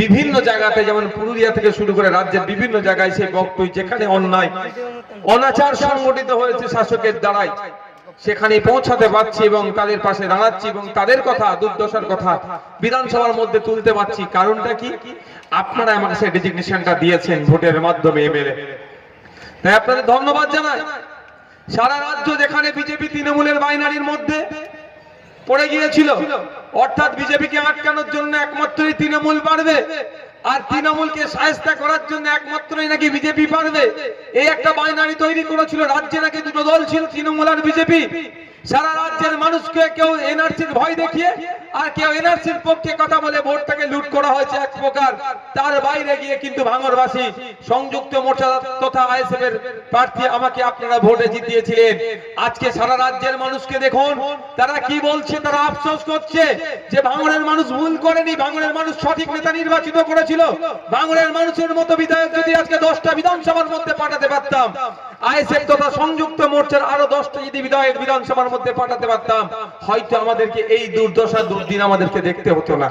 বিভিন্ন জায়গাতে, যেমন পুরুলিয়া থেকে শুরু করে রাজ্যের বিভিন্ন জায়গায় সেই বক্তব্য, যেখানে অন্যায়, অনাচার সংগঠিত হয়েছে শাসকের দ্বারাই সেখানে পৌঁছাতে পারছি এবং তাদের পাশে দাঁড়াচ্ছি এবং তাদের কথা, দুর্দশার কথা বিধানসভার মধ্যে তুলতে পারছি। কারণটা কি? আপনারা আমাকে সেই ডেজিগনেশনটা দিয়েছেন ভোটের মাধ্যমে এমএলএ তাই আপনাদের ধন্যবাদ জানাই। সারা রাজ্য যেখানে বিজেপি তৃণমূলের বাইনারির মধ্যে পড়ে গিয়েছিল। অর্থাৎ বিজেপিকে আটকানোর জন্য একমাত্রই তৃণমূল পারবে। আর তৃণমূলকে সাহেস্তা করার জন্য একমাত্রই নাকি বিজেপি পারবে। এই একটা বাইনারি তৈরি করেছিল, রাজ্যে নাকি দুটো দল ছিল, তৃণমূল আর বিজেপি। সারা রাজ্যের মানুষকে কেউ এনআরসির ভয় দেখিয়ে আর কেউ এনআরসির পক্ষে কথা বলে ভোটটাকে লুট করা হয়েছে এক প্রকার। তার বাইরে গিয়ে কিন্তু ভাঙরবাসী, সংযুক্ত মোর্চা তথা আইএসএফ এর প্রার্থী আমাকে আপনারা ভোটে জিতিয়েছিলেন। আজকে সারা রাজ্যের মানুষকে দেখুন, তারা কি বলছে, তারা আফসোস করছে যে ভাঙনের মানুষ ভুল করেনি ভাঙনের মানুষ সঠিক নেতা নির্বাচিত করেছিল। ভাঙনের মানুষের মতো বিধায়ক যদি আজকে দশটা বিধানসভার মধ্যে পাঠাতে পারতাম আইএসএফ তথা সংযুক্ত মোর্চার আরও দশটা যদি বিধায়ক বিধানসভার মধ্যে পাঠাতে পারতাম, হয়তো আমাদেরকে এই দুর্দশা, দুর্দিন আমাদেরকে দেখতে হতো না।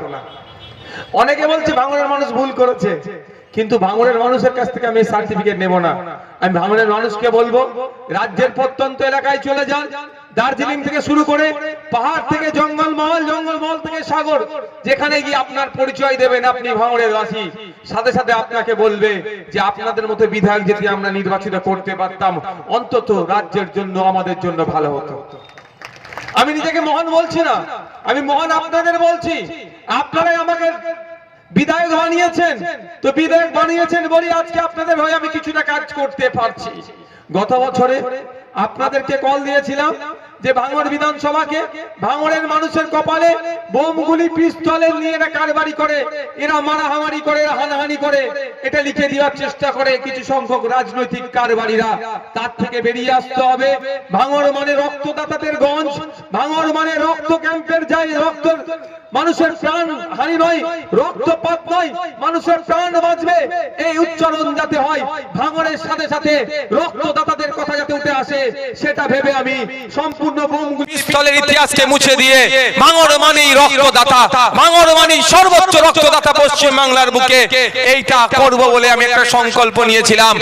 অনেকে বলছে ভাঙনের মানুষ ভুল করেছে, কিন্তু ভাঙনের মানুষের কাছ থেকে আমি সার্টিফিকেট নেব না। আমি ভাঙনের মানুষকে বলব, রাজ্যের প্রত্যন্ত এলাকায় চলে যান, দার্জিলিং থেকে শুরু করে পাহাড় থেকে জঙ্গল মহল, জঙ্গল সাগর, যেখানে গিয়ে আপনার পরিচয় দেবেন আপনি ভাঙড়ের বাসী। সাথে সাথে আপনাকে বলবে যে আপনাদের মতো বিধায়ক যদি আমরা নির্বাচিত করতে পারতাম, অন্তত রাজ্যের জন্য, আমাদের জন্য ভালো হতো। আমি নিজেকে মহান বলছি না, আমি মহান আপনাদের বলছি। আপনারাই আমাকে বিধায়ক বানিয়েছেন। তো বিধায়ক বানিয়েছেন বলি আজকে আপনাদের হয়ে আমি কিছুটা কাজ করতে পারছি। গত বছরে আপনাদেরকে কল দিয়েছিলাম। যে ভাঙড় বিধানসভাকে ভাঙড়ের মানুষের কপালে বোমগুলি, পিস্তলের নিয়ে এরা কারবারি করে, এরা মারাহামারি করে, এরা হানাহানি করে, এটা লিখে দেওয়ার চেষ্টা করে কিছু সংখ্যক রাজনৈতিক কারবারিরা। তার থেকে বেরিয়ে আসতে হবে। ভাঙড় মানে রক্তদাতাদের গঞ্জ ভাঙড় মানে রক্ত ক্যাম্পের যাই রক্ত মানুষের প্রাণ হানি নয়, রক্তপাত নয়, মানুষের প্রাণ বাঁচবে। এই উচ্চারণ যাতে হয় ভাঙড়ের সাথে সাথে রক্তদাতাদের কথা যাতে উঠে আসে, সেটা ভেবে আমি সম্পূর্ণ সর্বোচ্চ রক্তদাতা পশ্চিম বাংলার বুকে। এইটা করব বলে আমি একটা সংকল্প নিয়েছিলাম।